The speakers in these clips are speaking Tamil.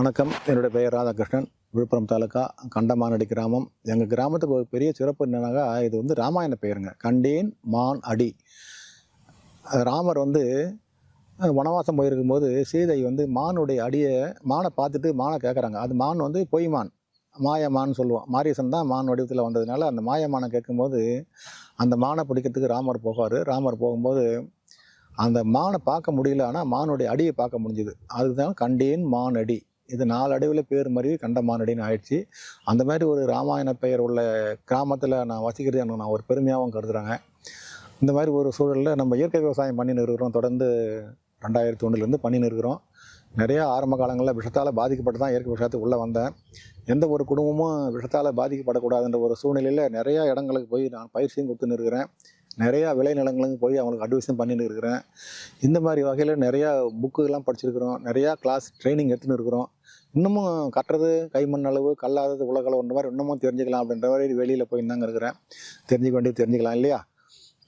வணக்கம். என்னுடைய பெயர் ராதாகிருஷ்ணன். விழுப்புரம் தாலுக்கா கண்டமானடி கிராமம். எங்கள் கிராமத்துக்கு ஒரு பெரிய சிறப்பு என்னன்னாக்கா இது வந்து ராமாயண பெயருங்க. கண்டேன் மான் அடி. ராமர் வந்து வனவாசம் போயிருக்கும்போது சீதை வந்து மானுடைய அடியை மானை பார்த்துட்டு மானை கேட்குறாங்க அது மான் வந்து பொய் மான். மாயமான்னு சொல்லுவோம். மாரியசன் தான் மான் வடிவத்தில் வந்ததுனால அந்த மாயமானை கேட்கும்போது அந்த மானை பிடிக்கிறதுக்கு ராமர் போவார். ராமர் போகும்போது அந்த மானை பார்க்க முடியல ஆனால் மானுடைய அடியை பார்க்க முடிஞ்சுது. அதுதான் கண்டேன் மான் அடி. இது நாளடைவில் பேர் மாதிரி கண்டமானடின்னு ஆயிடுச்சு. அந்த மாதிரி ஒரு ராமாயண பெயர் உள்ள கிராமத்தில் நான் வசிக்கிறது எனக்கு நான் ஒரு பெருமையாகவும் கருதுறாங்க. இந்த மாதிரி ஒரு சூழலில் நம்ம இயற்கை விவசாயம் பண்ணின்னு இருக்கிறோம் தொடர்ந்து ரெண்டாயிரத்தி ஒன்றுலேருந்து பண்ணின்னு இருக்கிறோம் நிறையா ஆரம்ப காலங்களில் விஷத்தால் பாதிக்கப்பட்டு தான் இயற்கை விவசாயத்துக்கு உள்ளே வந்தேன். எந்த ஒரு குடும்பமும் விஷத்தால் பாதிக்கப்படக்கூடாதுன்ற ஒரு சூழ்நிலையில் நிறையா இடங்களுக்கு போய் நான் பயிற்சியும் கொடுத்துன்னு இருக்கிறேன் நிறையா விளைநிலங்களுக்கு போய் அவங்களுக்கு அட்வைஸும் பண்ணின்னு இருக்கிறேன் இந்த மாதிரி வகையில் நிறையா புக்குகள்லாம் படிச்சிருக்கிறோம். நிறையா கிளாஸ் ட்ரைனிங் எடுத்துன்னு இருக்கிறோம். இன்னமும் கட்டுறது கைமண் அளவு கல்லாதது உலகளவு இந்த மாதிரி இன்னமும் தெரிஞ்சுக்கலாம் அப்படின்ற மாதிரி வெளியில் போய் தாங்க இருக்கிறேன். தெரிஞ்சுக்க வேண்டியது தெரிஞ்சுக்கலாம் இல்லையா?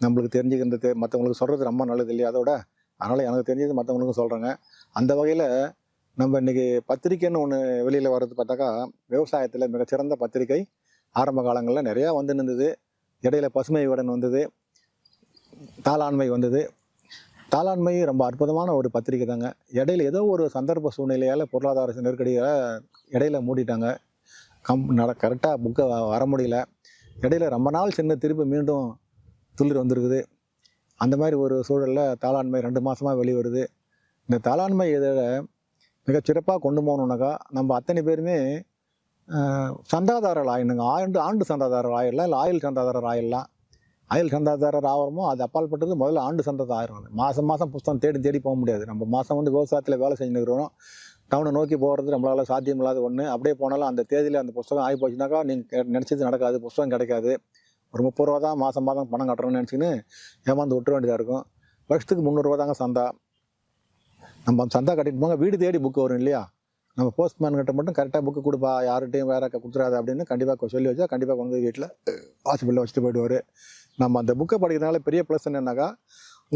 நம்மளுக்கு தெரிஞ்சுக்கிறது மற்றவங்களுக்கு சொல்கிறது ரொம்ப நல்லது இல்லையா? அதோட அதனால் எனக்கு தெரிஞ்சது மற்றவங்களுக்கும் சொல்கிறேங்க அந்த வகையில் நம்ம இன்றைக்கி பத்திரிக்கைன்னு ஒன்று வெளியில் வர்றது பார்த்தாக்கா விவசாயத்தில் மிகச்சிறந்த பத்திரிக்கை ஆரம்ப காலங்களில் நிறையா வந்து நின்றுது இடையில பசுமை விடன் வந்தது தாளாண்மை வந்தது. தாளாண்மை ரொம்ப அற்புதமான ஒரு பத்திரிக்கை தாங்க. இடையில ஏதோ ஒரு சந்தர்ப்ப சூழ்நிலையால் பொருளாதார நெருக்கடியால் இடையில மூடிட்டாங்க. கம் நட கரெக்டாக புக்கை வர முடியல. இடையில ரொம்ப நாள் சின்ன திருப்பி மீண்டும் துளிர் வந்திருக்குது. அந்த மாதிரி ஒரு சூழலில் தாளாண்மை ரெண்டு மாதமாக வெளிவருது. இந்த தாளாண்மை இதில் மிகச்சிறப்பாக கொண்டு போகணுன்னாக்கா நம்ம அத்தனை பேருமே ஆஹ், சந்தாதாரர்கள் ஆயிடணுங்க ஆண்டு ஆண்டு சந்தாதாரர் ஆயிடலாம் இல்லை ஆயுள் சந்தாதாரர் ஆயிடலாம் அயல் சந்தாதாரர் ஆகிறமோ அது அப்பாற்பட்டது முதல்ல ஆண்டு சந்தாதாரம் ஆயிரும் மாதம் மாதம் புஸ்தகம் தேடி தேடி போக முடியாது. நம்ம மாதம் வந்து விவசாயத்தில் வேலை செஞ்சுருக்கிறோம் டவுனை நோக்கி போகிறது நம்மளால் சாத்தியமில்லாத ஒன்று அப்படியே போனாலும் அந்த தேதியில் அந்த புஸ்தகம் ஆகி போச்சுனாக்கா நீங்கள் நினச்சது நடக்காது. புஸ்தகம் கிடைக்காது. ஒரு முப்பது ரூபா தான் மாதம் மாதம் பணம் கட்டுறோம்னு நினச்சின்னு ஏமாந்து விட்டுற வேண்டியதாக இருக்கும். வருஷத்துக்கு முந்நூறுரூவா தாங்க சந்தா. நம்ம அந்த சந்தா கட்டிட்டு போங்க வீடு தேடி புக்கு வரும் இல்லையா? நம்ம போஸ்ட்மேன் கிட்ட மட்டும் கரெக்டாக புக்கு கொடுப்பா யார்கிட்டையும் வேற கொடுத்துறாது அப்படின்னு கண்டிப்பாக சொல்லி வச்சா கண்டிப்பாக கொண்டு வீட்டில் வாட்ச்பில்ல வச்சுட்டு போயிடுவார். நம்ம அந்த புக்கை படிக்கிறதுனால பெரிய ப்ளஸ் என்னென்னாக்கா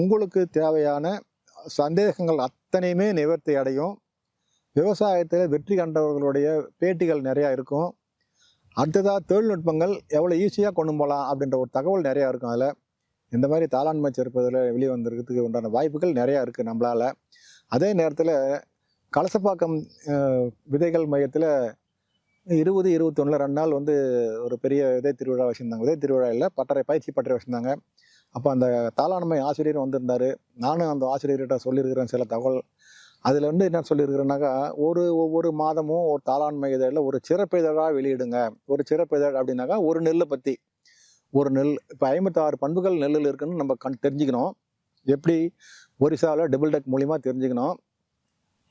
உங்களுக்கு தேவையான சந்தேகங்கள் அத்தனையுமே நிவர்த்தி அடையும். விவசாயத்தில் வெற்றி கண்டவர்களுடைய பேட்டிகள் நிறையா இருக்கும். அடுத்ததாக தொழில்நுட்பங்கள் எவ்வளோ ஈஸியாக கொண்டு போகலாம் அப்படின்ற ஒரு தகவல் நிறையா இருக்கும் அதில். இந்த மாதிரி தாளாண்மை சேர்ப்பதில் வெளியே வந்திருக்கிறதுக்கு உண்டான வாய்ப்புகள் நிறையா இருக்குது நம்மளால். அதே நேரத்தில் கலசப்பாக்கம் விதைகள் மையத்தில் இருபது இருபத்தொன்னில் ரெண்டு நாள் வந்து ஒரு பெரிய இதே திருவிழா வச்சுருந்தாங்க. இதே திருவிழா இல்லை பட்டறை பயிற்சி பட்டறை வச்சுருந்தாங்க. அப்போ அந்த தாளாண்மை ஆசிரியர் வந்திருந்தார். நானும் அந்த ஆசிரியர்கிட்ட சொல்லியிருக்கிறேன் சில தகவல். அதில் வந்து என்ன சொல்லியிருக்கிறேன்னாக்கா ஒரு ஒவ்வொரு மாதமும் ஒரு தாளாண்மை இதழில் ஒரு சிறப்பு இதழாக வெளியிடுங்க. ஒரு சிறப்பு இதழ் அப்படின்னாக்கா ஒரு நெல்லை பற்றி ஒரு நெல் இப்போ ஐம்பத்தாறு பண்புகள் நெல்லில் இருக்குன்னு நம்ம கண் தெரிஞ்சுக்கணும். எப்படி ஒரிசாவில் டபுள் டெக் மூலிமா தெரிஞ்சுக்கணும்.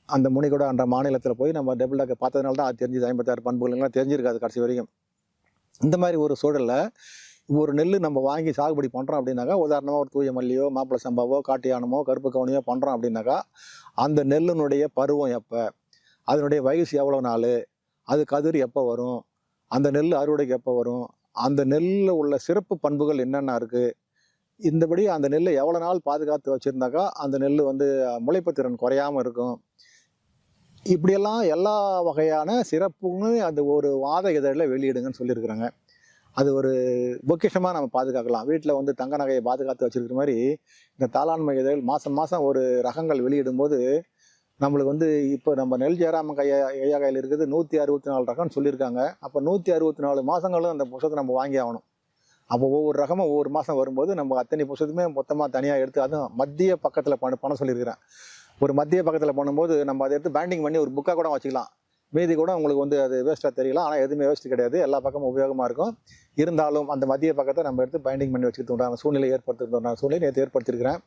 அந்த முனிகூட அந்த மாநிலத்தில் போய் நம்ம டபுள் டாக்கை பார்த்ததுனால தான் அது தெரிஞ்சுது. ஐம்பத்தாறு பண்புகள்லாம் தெரிஞ்சிருக்காது கடைசி வரைக்கும். இந்த மாதிரி ஒரு சூழலில் ஒரு நெல் நம்ம வாங்கி சாகுபடி பண்ணுறோம் அப்படின்னாக்கா உதாரணமாக ஒரு தூய மல்லியோ மாப்பிள சம்பாவோ காட்டியானமோ கருப்பு கவுனியோ பண்ணுறோம் அப்படின்னாக்கா அந்த நெல்லினுடைய பருவம் எப்போ? அதனுடைய வயசு எவ்வளோ நாள்? அது கதிர் எப்போ வரும்? அந்த நெல் அறுவடைக்கு எப்போ வரும்? அந்த நெல்லில் உள்ள சிறப்பு பண்புகள் என்னென்ன இருக்குது இந்தபடி அந்த நெல்லை எவ்வளோ நாள் பாதுகாத்து வச்சுருந்தாக்கா அந்த நெல் வந்து முளைப்பு திறன் குறையாமல் இருக்கும். இப்படியெல்லாம் எல்லா வகையான சிறப்புன்னு அந்த ஒரு வாத இதழில் வெளியிடுங்கன்னு சொல்லியிருக்கிறாங்க. அது ஒரு பொக்கிஷமாக நம்ம பாதுகாக்கலாம். வீட்டில் வந்து தங்க நகையை பாதுகாத்து வச்சுருக்கிற மாதிரி இந்த தாளாண்மை இதழ் மாதம் மாதம் ஒரு ரகங்கள் வெளியிடும்போது நம்மளுக்கு வந்து இப்போ நம்ம நெல் ஜெயராம கையா ஐயா கையில் இருக்குது நூற்றி அறுபத்தி நாலு ரகம்னு சொல்லியிருக்காங்க. அப்போ நூற்றி அறுபத்தி நாலு மாதங்களும் அந்த புஷத்தை நம்ம வாங்கி ஆகணும். அப்போ ஒவ்வொரு ரகமும் ஒவ்வொரு மாதம் வரும்போது நம்ம அத்தனை புஷத்துமே மொத்தமாக தனியாக எடுத்து அதுவும் மத்திய பக்கத்தில் பணம் பணம் சொல்லியிருக்கிறேன். ஒரு மத்திய பக்கத்தில் பண்ணும்போது நம்ம அதை எடுத்து பேண்டிங் பண்ணி ஒரு புக்காக கூட வச்சுக்கலாம். மீதி கூட உங்களுக்கு வந்து அது வேஸ்ட்டாக தெரியலாம். ஆனால் எதுவுமே வேஸ்ட் கிடையாது. எல்லா பக்கமும் உபயோகமாக இருக்கும். இருந்தாலும் அந்த மத்திய பக்கத்தை நம்ம எடுத்து பைண்டிங் பண்ணி வச்சுக்கிட்டு உண்டான சூழ்நிலை ஏற்படுத்துகிற சூழ்நிலை நேற்று ஏற்படுத்தியிருக்கிறேன்.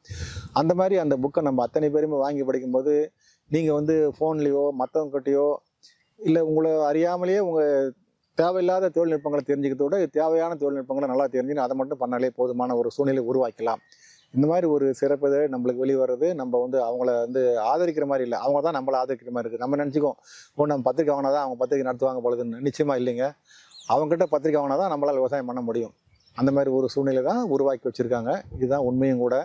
அந்த மாதிரி அந்த புக்கை நம்ம அத்தனை பேருமே வாங்கி படிக்கும்போது நீங்கள் வந்து ஃபோன்லேயோ மற்றவங்ககிட்டயோ இல்லை உங்களை அறியாமலேயே உங்கள் தேவையில்லாத தொழில்நுட்பங்களை தெரிஞ்சுக்கிறத விட தேவையான தொழில்நுட்பங்களை நல்லா தெரிஞ்சுன்னு அதை மட்டும் பண்ணாலே போதுமான ஒரு சூழ்நிலை உருவாக்கலாம். இந்த மாதிரி ஒரு சிறப்பு இதழ் நம்மளுக்கு வெளியே வர்றது நம்ம வந்து அவங்கள வந்து ஆதரிக்கிற மாதிரி இல்லை. அவங்க தான் நம்மளை ஆதரிக்கிற மாதிரி இருக்குது நம்ம நினச்சிக்கோம் ஓ நம்ம பத்திரிக்கை வாங்கினா தான் அவங்க பத்திரிக்கை நடத்துவாங்க பொழுதுன்னு நிச்சயமாக இல்லைங்க. அவங்ககிட்ட பத்திரிக்கை வாங்கினா தான் நம்மளால் விவசாயம் பண்ண முடியும். அந்த மாதிரி ஒரு சூழ்நிலை தான் உருவாக்கி வச்சுருக்காங்க. இதுதான் உண்மையும் கூட.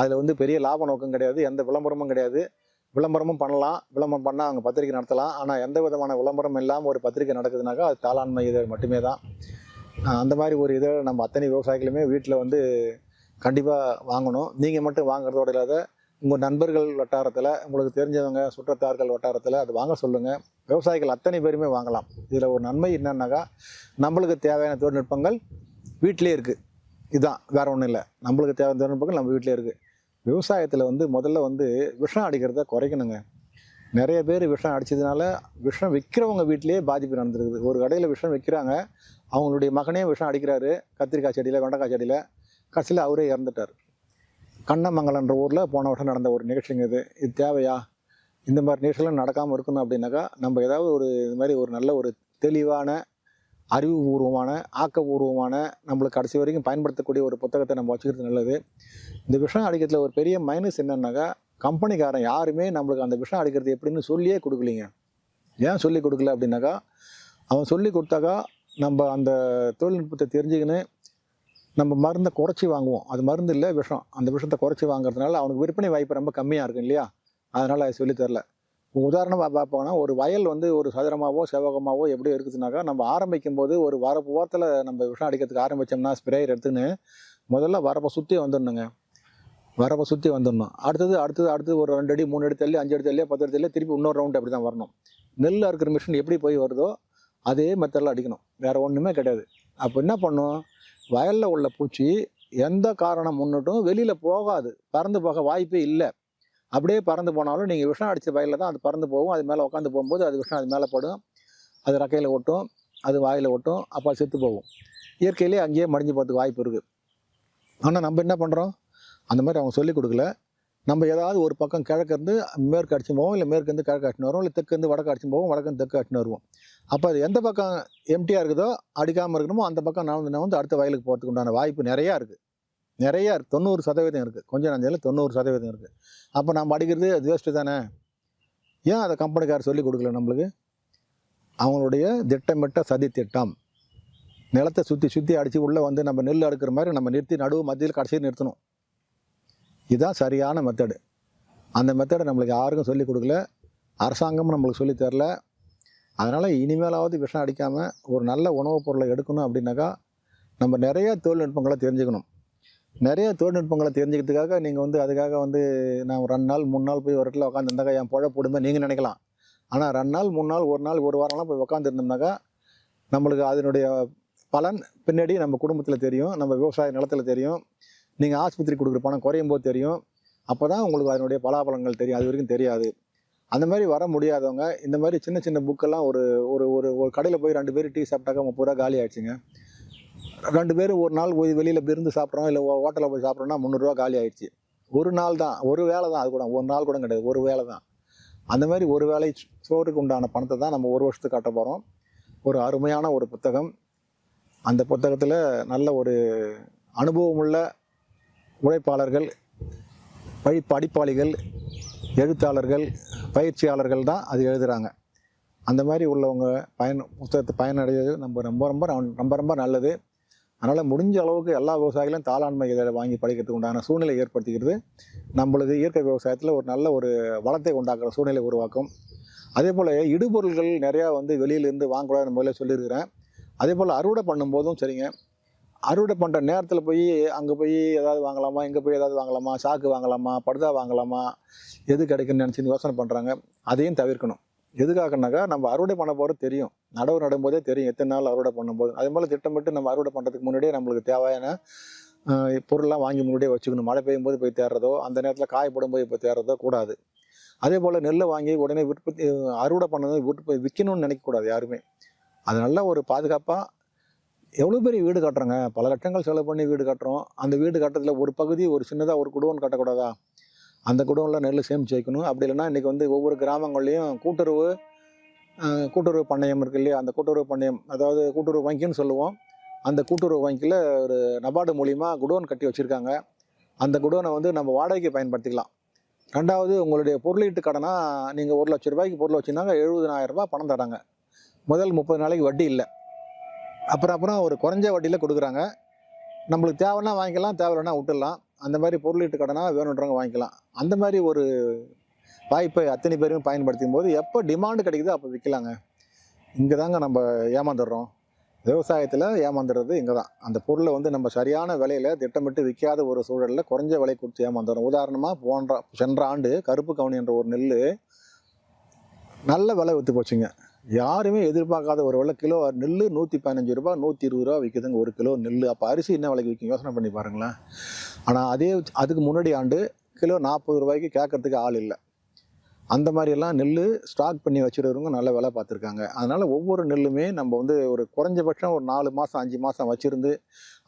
அதில் வந்து பெரிய லாப நோக்கம் கிடையாது. எந்த விளம்பரமும் கிடையாது. விளம்பரமும் பண்ணலாம். விளம்பரம் பண்ணால் அவங்க பத்திரிக்கை நடத்தலாம். ஆனால் எந்த விதமான விளம்பரம் இல்லாமல் ஒரு பத்திரிக்கை நடக்குதுனாக்கா அது தாளாண்மை இதழ் மட்டுமே தான். அந்த மாதிரி ஒரு இதை நம்ம அத்தனை விவசாயிகளுமே வீட்டில் வந்து கண்டிப்பாக வாங்கணும். நீங்கள் மட்டும் வாங்குறதோட இல்லாத உங்கள் நண்பர்கள் வட்டாரத்தில் உங்களுக்கு தெரிஞ்சவங்க சுற்றத்தார்கள் வட்டாரத்தில் அது வாங்க சொல்லுங்கள் விவசாயிகள் அத்தனை பேருமே வாங்கலாம். இதில் ஒரு நன்மை என்னன்னாக்கா நம்மளுக்கு தேவையான தொழில்நுட்பங்கள் வீட்டிலே இருக்குது இதுதான் வேறு ஒன்றும் இல்லை. நம்மளுக்கு தேவையான தொழில்நுட்பங்கள் நம்ம வீட்டிலே இருக்குது விவசாயத்தில் வந்து முதல்ல வந்து விஷம் அடிக்கிறத குறைக்கணுங்க. நிறைய பேர் விஷம் அடித்ததுனால விஷம் விற்கிறவங்க வீட்டிலேயே பாதிப்பு நடந்துருக்குது. ஒரு கடையில் விஷம் விற்கிறாங்க அவங்களுடைய மகனே விஷம் அடிக்கிறாரு. கத்திரிக்காய் செடியில் வெண்டைக்காய் செடியில். கடைசியில் அவரே இறந்துட்டார். கண்ணமங்கலன்ற ஊரில் போன வருஷம் நடந்த ஒரு நிகழ்ச்சிங்க இது. இது தேவையா? இந்த மாதிரி நிகழ்ச்சிகள்லாம் நடக்காமல் இருக்கணும் அப்படின்னாக்கா நம்ம ஏதாவது ஒரு இது மாதிரி ஒரு நல்ல ஒரு தெளிவான அறிவுபூர்வமான ஆக்கபூர்வமான நம்மளுக்கு கடைசி வரைக்கும் பயன்படுத்தக்கூடிய ஒரு புத்தகத்தை நம்ம வச்சுக்கிறது நல்லது. இந்த விஷம் அடிக்கிறதுல ஒரு பெரிய மைனஸ் என்னன்னாக்கா கம்பெனிக்காரன் யாருமே நம்மளுக்கு அந்த விஷம் அடிக்கிறது எப்படின்னு சொல்லியே கொடுக்கலிங்க. ஏன் சொல்லி கொடுக்கல அப்படின்னாக்கா அவன் சொல்லி கொடுத்தாக்கா நம்ம அந்த தொழில்நுட்பத்தை தெரிஞ்சுக்கின்னு நம்ம மருந்தை குறைச்சி வாங்குவோம். அது மருந்து இல்லை விஷம். அந்த விஷத்தை குறைச்சி வாங்குறதுனால அவனுக்கு விற்பனை வாய்ப்பு ரொம்ப கம்மியாக இருக்கும் இல்லையா? அதனால் அது சொல்லித்தரல உதாரணமாக பார்ப்போம்னா ஒரு வயல் வந்து ஒரு சதுரமாகவோ செவகமாகவோ எப்படி இருக்குதுனாக்கா நம்ம ஆரம்பிக்கும் போது ஒரு வரப்பு ஓரத்தில் நம்ம விஷம் அடிக்கிறதுக்கு ஆரம்பித்தோம்னா ஸ்ப்ரேயர் எடுத்துன்னு முதல்ல வரப்பை சுற்றி வந்துடணுங்க. வரப்பை சுற்றி வந்துடணும். அடுத்தது அடுத்தது அடுத்தது ஒரு ரெண்டு அடி மூணு அடி தள்ளி அஞ்சு அடி தள்ளி பத்து அடி தள்ளி திருப்பி இன்னொரு ரவுண்ட் அப்படி தான் வரணும். நெல் அறுக்கிற மிஷின் எப்படி போய் வருதோ அதே மெத்தடில் அடிக்கணும். வேறு ஒன்றுமே கிடையாது. அப்போ என்ன பண்ணும்? வயலில் உள்ள பூச்சி எந்த காரணம் முன்னிட்டும் வெளியில் போகாது. பறந்து போக வாய்ப்பே இல்லை. அப்படியே பறந்து போனாலும் நீங்கள் விஷம் அடித்த வயலில் தான் அது பறந்து போகும். அது மேலே உட்காந்து போகும்போது அது விஷம் அது மேலே படும். அது ரக்கையில் ஒட்டும். அது வாயில் ஒட்டும். அப்போ செத்து போகும். இயற்கையிலே அங்கேயே மடிஞ்சு போகிறதுக்கு வாய்ப்பு இருக்குது ஆனால் நம்ம என்ன பண்ணுறோம் அந்த மாதிரி அவங்க சொல்லிக் கொடுக்கல. நம்ம ஏதாவது ஒரு பக்கம் கிழக்கு இருந்து மேற்கு அடிச்சு போவோம். இல்லை மேற்கு இருந்து கிழக்கு அடிச்சுன்னு வரும் இல்லை தெற்கு இருந்து வடக்கு அடிச்சு போவோம். வடக்கு இருந்து தெற்கு அடிச்சுன்னு வருவோம். அப்போ அது எந்த பக்கம் எம்டியாக இருக்குதோ அடிக்காமல் இருக்கணுமோ அந்த பக்கம் நான் வந்து அடுத்த வயலுக்கு போகிறதுக்கு உண்டான வாய்ப்பு நிறையா இருக்குது நிறையா இருக்குது தொண்ணூறு சதவீதம் இருக்குது கொஞ்சம் நஞ்சையில் தொண்ணூறு சதவீதம் இருக்குது அப்போ நம்ம அடிக்கிறது அது வேஸ்ட்டு தானே? ஏன் அதை கம்பெனிக்கார் சொல்லி கொடுக்கல நம்மளுக்கு? அவங்களுடைய திட்டமிட்ட சதி திட்டம். நிலத்தை சுற்றி சுற்றி அடித்து உள்ளே வந்து நம்ம நெல் அடுக்கிற மாதிரி நம்ம நிறுத்தி நடுவு மத்தியில் கடைசியில் நிறுத்தணும். இதுதான் சரியான மெத்தடு அந்த மெத்தடை நம்மளுக்கு யாருக்கும் சொல்லிக் கொடுக்கல. அரசாங்கமும் நம்மளுக்கு சொல்லித்தரல அதனால் இனிமேலாவது விஷம் அடிக்காமல் ஒரு நல்ல உணவுப் பொருளை எடுக்கணும் அப்படின்னாக்கா நம்ம நிறைய தொழில்நுட்பங்களை தெரிஞ்சுக்கணும். நிறைய தொழில்நுட்பங்களை தெரிஞ்சுக்கிறதுக்காக நீங்கள் வந்து அதுக்காக வந்து நான் ஒரு ரெண்டு நாள் மூணு நாள் போய் ஒரு இடத்துல உட்காந்துருந்தாக்கா என் புழை போடுமே நீங்கள் நினைக்கலாம். ஆனால் ரெண்டு நாள் மூணு நாள் ஒரு நாள் ஒரு வாரம்லாம் போய் உட்காந்துருந்தோம்னாக்கா நம்மளுக்கு அதனுடைய பலன் பின்னாடி நம்ம குடும்பத்தில் தெரியும் நம்ம விவசாய நிலத்தில் தெரியும். நீங்கள் ஆஸ்பத்திரி கொடுக்குற பணம் குறையும் போது தெரியும். அப்போ தான் உங்களுக்கு அதனுடைய பலாபலங்கள் தெரியும். அது வரைக்கும் தெரியாது. அந்த மாதிரி வர முடியாதவங்க இந்த மாதிரி சின்ன சின்ன புக்கெல்லாம் ஒரு ஒரு ஒரு ஒரு கடையில் போய் ரெண்டு பேர் டீ சாப்பிட்டாக்கா முப்பது ரூபா காலி ஆயிடுச்சுங்க. ரெண்டு பேர் ஒரு நாள் போய் வெளியில் விருந்து சாப்பிட்றோம் இல்லை ஹோட்டலில் போய் சாப்பிட்றோம்னா முந்நூறுரூவா காலி ஆயிடுச்சு. ஒரு நாள் தான் ஒரு வேலை தான் அது கூட ஒரு நாள் கூட கிடையாது ஒரு வேலை தான். அந்த மாதிரி ஒரு வேளை சோறுக்கு உண்டான பணத்தை தான் நம்ம ஒரு வருஷத்துக்கு கட்ட போகிறோம் ஒரு அருமையான ஒரு புத்தகம். அந்த புத்தகத்தில் நல்ல ஒரு அனுபவமுள்ள உழைப்பாளர்கள் வழி படிப்பாளிகள் எழுத்தாளர்கள் பயிற்சியாளர்கள் தான் அது எழுதுகிறாங்க அந்த மாதிரி உள்ளவங்க பயன் புத்தகத்தை பயனடைவது நம்ம ரொம்ப ரொம்ப ரொம்ப ரொம்ப நல்லது. அதனால் முடிஞ்ச அளவுக்கு எல்லா விவசாயிகளும் தாளாண்மை இதை வாங்கி படிக்கிறதுக்கு உண்டான சூழ்நிலை ஏற்படுத்திக்கிறது. நம்மளது இயற்கை விவசாயத்தில் ஒரு நல்ல ஒரு வளத்தை உண்டாக்குற சூழ்நிலை உருவாக்கும். அதே போல் இடுபொருள்கள் நிறையா வந்து வெளியிலேருந்து வாங்கக்கூடாது முதல்ல சொல்லியிருக்கிறேன். அதே போல் அறுவடை பண்ணும்போதும் சரிங்க. அறுவடை பண்ணுற நேரத்தில் போய் அங்கே போய் ஏதாவது வாங்கலாமா இங்கே போய் ஏதாவது வாங்கலாமா சாக்கு வாங்கலாமா படுதா வாங்கலாமா எது கிடைக்குன்னு நினச்சி யோசனை பண்ணுறாங்க அதையும் தவிர்க்கணும். எதுக்காகனாக்கா நம்ம அறுவடை பண்ண போகிறது தெரியும். நடவு நடும்போதே தெரியும் எத்தனை நாள் அறுவடை பண்ணும்போது. அதே போல் திட்டமிட்டு நம்ம அறுவடை பண்ணுறதுக்கு முன்னாடியே நம்மளுக்கு தேவையான பொருள்லாம் வாங்கி முன்னாடியே வச்சுக்கணும். மழை பெய்யும் போது போய் தேடுறதோ அந்த நேரத்தில் காயப்படும் போது போய் தேடுறதோ கூடாது. அதே போல் நெல்லை வாங்கி உடனே உற்பத்தி அறுவடை பண்ணது விட்டு விற்கணும்னு நினைக்கக்கூடாது யாருமே. அது நல்லா ஒரு பாதுகாப்பாக எவ்வளோ பெரிய வீடு கட்டுறோங்க? பல லட்சங்கள் செலவு பண்ணி வீடு கட்டுறோம். அந்த வீடு கட்டுறதுல ஒரு பகுதி ஒரு சின்னதாக ஒரு குடோன் கட்டக்கூடாதா? அந்த குடோனில் நெல் சேமித்து வைக்கணும். அப்படி இல்லைன்னா இன்றைக்கி வந்து ஒவ்வொரு கிராமங்கள்லேயும் கூட்டுறவு கூட்டுறவு பண்ணையம் இருக்கு இல்லையா? அந்த கூட்டுறவு பண்ணையம் அதாவது கூட்டுறவு வங்கின்னு சொல்லுவோம். அந்த கூட்டுறவு வங்கியில் ஒரு நபார்டு மூலிமா குடோன் கட்டி வச்சுருக்காங்க. அந்த குடோனை வந்து நம்ம வாடகைக்கு பயன்படுத்திக்கலாம். ரெண்டாவது உங்களுடைய பொருளீட்டு கடனாக நீங்கள் ஒரு லட்ச ரூபாய்க்கு பொருள் வச்சுருந்தாங்க எழுபதனாயிரம் ரூபாய் பணம் தராங்க. முதல் முப்பது நாளைக்கு வட்டி இல்லை. அப்புறம் அப்புறம் ஒரு குறைஞ்ச வட்டியில் கொடுக்குறாங்க. நம்மளுக்கு தேவைன்னா வாங்கிக்கலாம் தேவையில்லைன்னா விட்டுடலாம். அந்த மாதிரி பொருளீட்டு கடனாக வேணுன்றவங்க வாங்கிக்கலாம். அந்த மாதிரி ஒரு வாய்ப்பை அத்தனை பேரும் பயன்படுத்தும் போது எப்போ டிமாண்டு கிடைக்குதோ அப்போ விற்கலாங்க இங்கே தாங்க நம்ம ஏமாந்துடுறோம். விவசாயத்தில் ஏமாந்துடுறது இங்கே தான். அந்த பொருளை வந்து நம்ம சரியான விலையில் திட்டமிட்டு விற்காத ஒரு சூழலில் குறைஞ்ச விலை கொடுத்து ஏமாந்துடுறோம். உதாரணமாக போன்ற சென்ற ஆண்டு கருப்பு கவுனி என்ற ஒரு நெல் நல்ல விலை விற்று போச்சுங்க. யாருமே எதிர்பார்க்காத ஒரு விலை. கிலோ நெல் நூற்றி பதினஞ்சு ரூபா நூற்றி இருபது ரூபா விற்குதுங்க ஒரு கிலோ நெல் அப்போ அரிசி என்ன விலைக்கு விற்கும் யோசனை பண்ணி பாருங்களேன். ஆனால் அதே அதுக்கு முன்னாடி ஆண்டு கிலோ நாற்பது ரூபாய்க்கு கேட்கறதுக்கு ஆள் இல்லை. அந்த மாதிரியெல்லாம் நெல் ஸ்டாக் பண்ணி வச்சுருக்கிறவங்க நல்ல விலை பார்த்துருக்காங்க. அதனால் ஒவ்வொரு நெல்லுமே நம்ம வந்து ஒரு குறைஞ்சபட்சம் ஒரு நாலு மாதம் அஞ்சு மாதம் வச்சுருந்து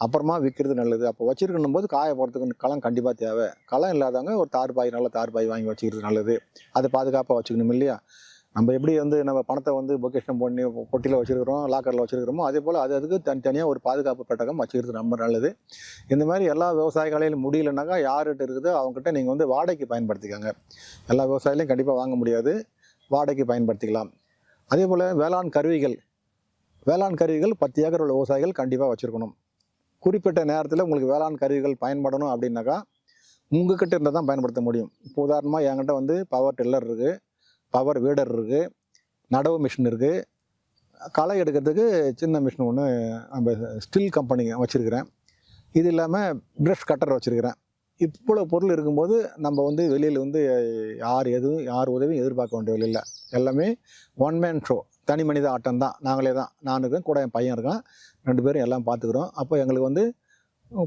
அப்புறமா விற்கிறது நல்லது. அப்போ வச்சுருக்கணும் போது காய போகிறதுக்கு களம் கண்டிப்பாக தேவை. களம் இல்லாதவங்க ஒரு தார் பாய் நல்ல தார் பாய் வாங்கி வச்சுக்கிறது நல்லது. அதை பாதுகாப்பாக வச்சுக்கணும் இல்லையா? நம்ம எப்படி வந்து நம்ம பணத்தை வந்து பொக்கேஷன் பண்ணி பொட்டியில் வச்சுருக்கிறோம் லாக்கரில் வச்சுருக்கிறோமோ அதே போல் அது அதுக்கு தனித்தனியாக ஒரு பாதுகாப்பு பெட்டகம் வச்சுக்கிறது ரொம்ப நல்லது. இந்த மாதிரி எல்லா விவசாயிகளையும் முடியலனாக்கா யார்கிட்ட இருக்குதோ அவங்ககிட்ட நீங்கள் வந்து வாடகைக்கு பயன்படுத்திக்கோங்க. எல்லா விவசாயிலையும் கண்டிப்பாக வாங்க முடியாது. வாடகைக்கு பயன்படுத்திக்கலாம். அதே போல் வேளாண் கருவிகள் வேளாண் கருவிகள் பத்து ஏக்கர் உள்ள விவசாயிகள் கண்டிப்பாக வச்சுருக்கணும். குறிப்பிட்ட நேரத்தில் உங்களுக்கு வேளாண் கருவிகள் பயன்படணும் அப்படின்னாக்கா உங்ககிட்ட இருந்தால் தான் பயன்படுத்த முடியும். இப்போ உதாரணமாக என்கிட்ட வந்து பவர் டில்லர் இருக்குது பவர் வீடர் இருக்குது நடவு மிஷின் இருக்குது களை எடுக்கிறதுக்கு சின்ன மிஷின் ஒன்று நம்ம ஸ்டில் கம்பெனி வச்சுருக்கிறேன். இது இல்லாமல் ப்ரஷ் கட்டர் வச்சுருக்கிறேன். இவ்வளோ பொருள் இருக்கும்போது நம்ம வந்து வெளியில் வந்து யார் எதுவும் யார் உதவியும் எதிர்பார்க்க வேண்டியது இல்லை எல்லாமே ஒன் மேன் ஷோ தனி மனித ஆட்டம் தான். நாங்களே தான். நான் இருக்கேன் கூட என் பையன் இருக்கான். ரெண்டு பேரும் எல்லாம் பார்த்துக்குறோம். அப்போ எங்களுக்கு வந்து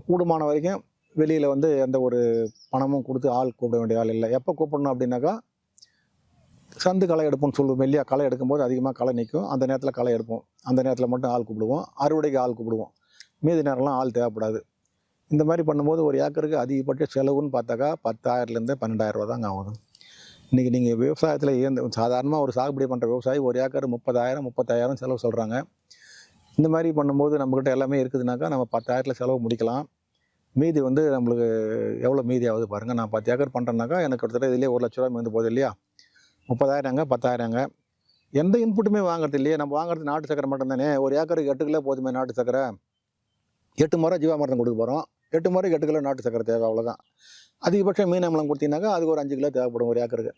கூடுமான வரைக்கும் வெளியில் வந்து எந்த ஒரு பணமும் கொடுத்து ஆள் கூப்பிட வேண்டிய ஆள் இல்லை. எப்போ கூப்பிடணும் அப்படின்னாக்கா சந்து களை எடுப்போம்னு சொல்லுவோம் இல்லையா? களை எடுக்கும்போது அதிகமாக களை நிற்கும் அந்த நேரத்தில் களை எடுப்போம். அந்த நேரத்தில் மட்டும் ஆள் கூப்பிடுவோம். அறுவடைக்கு ஆள் கூப்பிடுவோம். மீதி நேரம்லாம் ஆள் தேவைப்படாது. இந்த மாதிரி பண்ணும்போது ஒரு ஏக்கருக்கு அதிகபட்ச செலவுன்னு பார்த்தாக்கா பத்தாயிரத்துலேருந்து பன்னெண்டாயிரம் ரூபா தாங்க ஆகுது இன்றைக்கி நீங்கள் விவசாயத்தில் இயந்து சாதாரணமாக ஒரு சாகுபடி பண்ணுற விவசாயி ஒரு ஏக்கர் முப்பதாயிரம் முப்பத்தாயிரம் செலவு சொல்கிறாங்க இந்த மாதிரி பண்ணும்போது நம்மக்கிட்ட எல்லாமே இருக்குதுனாக்கா நம்ம பத்தாயிரத்தில் செலவு முடிக்கலாம். மீதி வந்து நம்மளுக்கு எவ்வளோ மீதி ஆகுது பாருங்கள் நான் பத்து ஏக்கர் பண்ணுறேன்னாக்கா எனக்கு கிட்டத்தட்ட இதிலே ஒரு லட்ச ரூபா மீந்து போகுது இல்லையா? முப்பதாயிரங்க பத்தாயிரங்க. எந்த இன்புட்டுமே வாங்குறது இல்லையே. நம்ம வாங்குறது நாட்டு சக்கரை மட்டும்தானே. ஒரு ஏக்கருக்கு எட்டு கிலோ போதுமே நாட்டு சக்கரை. எட்டு முறை ஜீவாமிரதம் கொடுக்க போகிறோம் எட்டு முறைக்கு எட்டு கிலோ நாட்டு சக்கரை தேவை அவ்வளோதான் அதிகபட்சம் மீன் அமிலம் கொடுத்தீங்கன்னாக்கா அதுக்கு ஒரு அஞ்சு கிலோ தேவைப்படும் ஒரு ஏக்கருக்கு.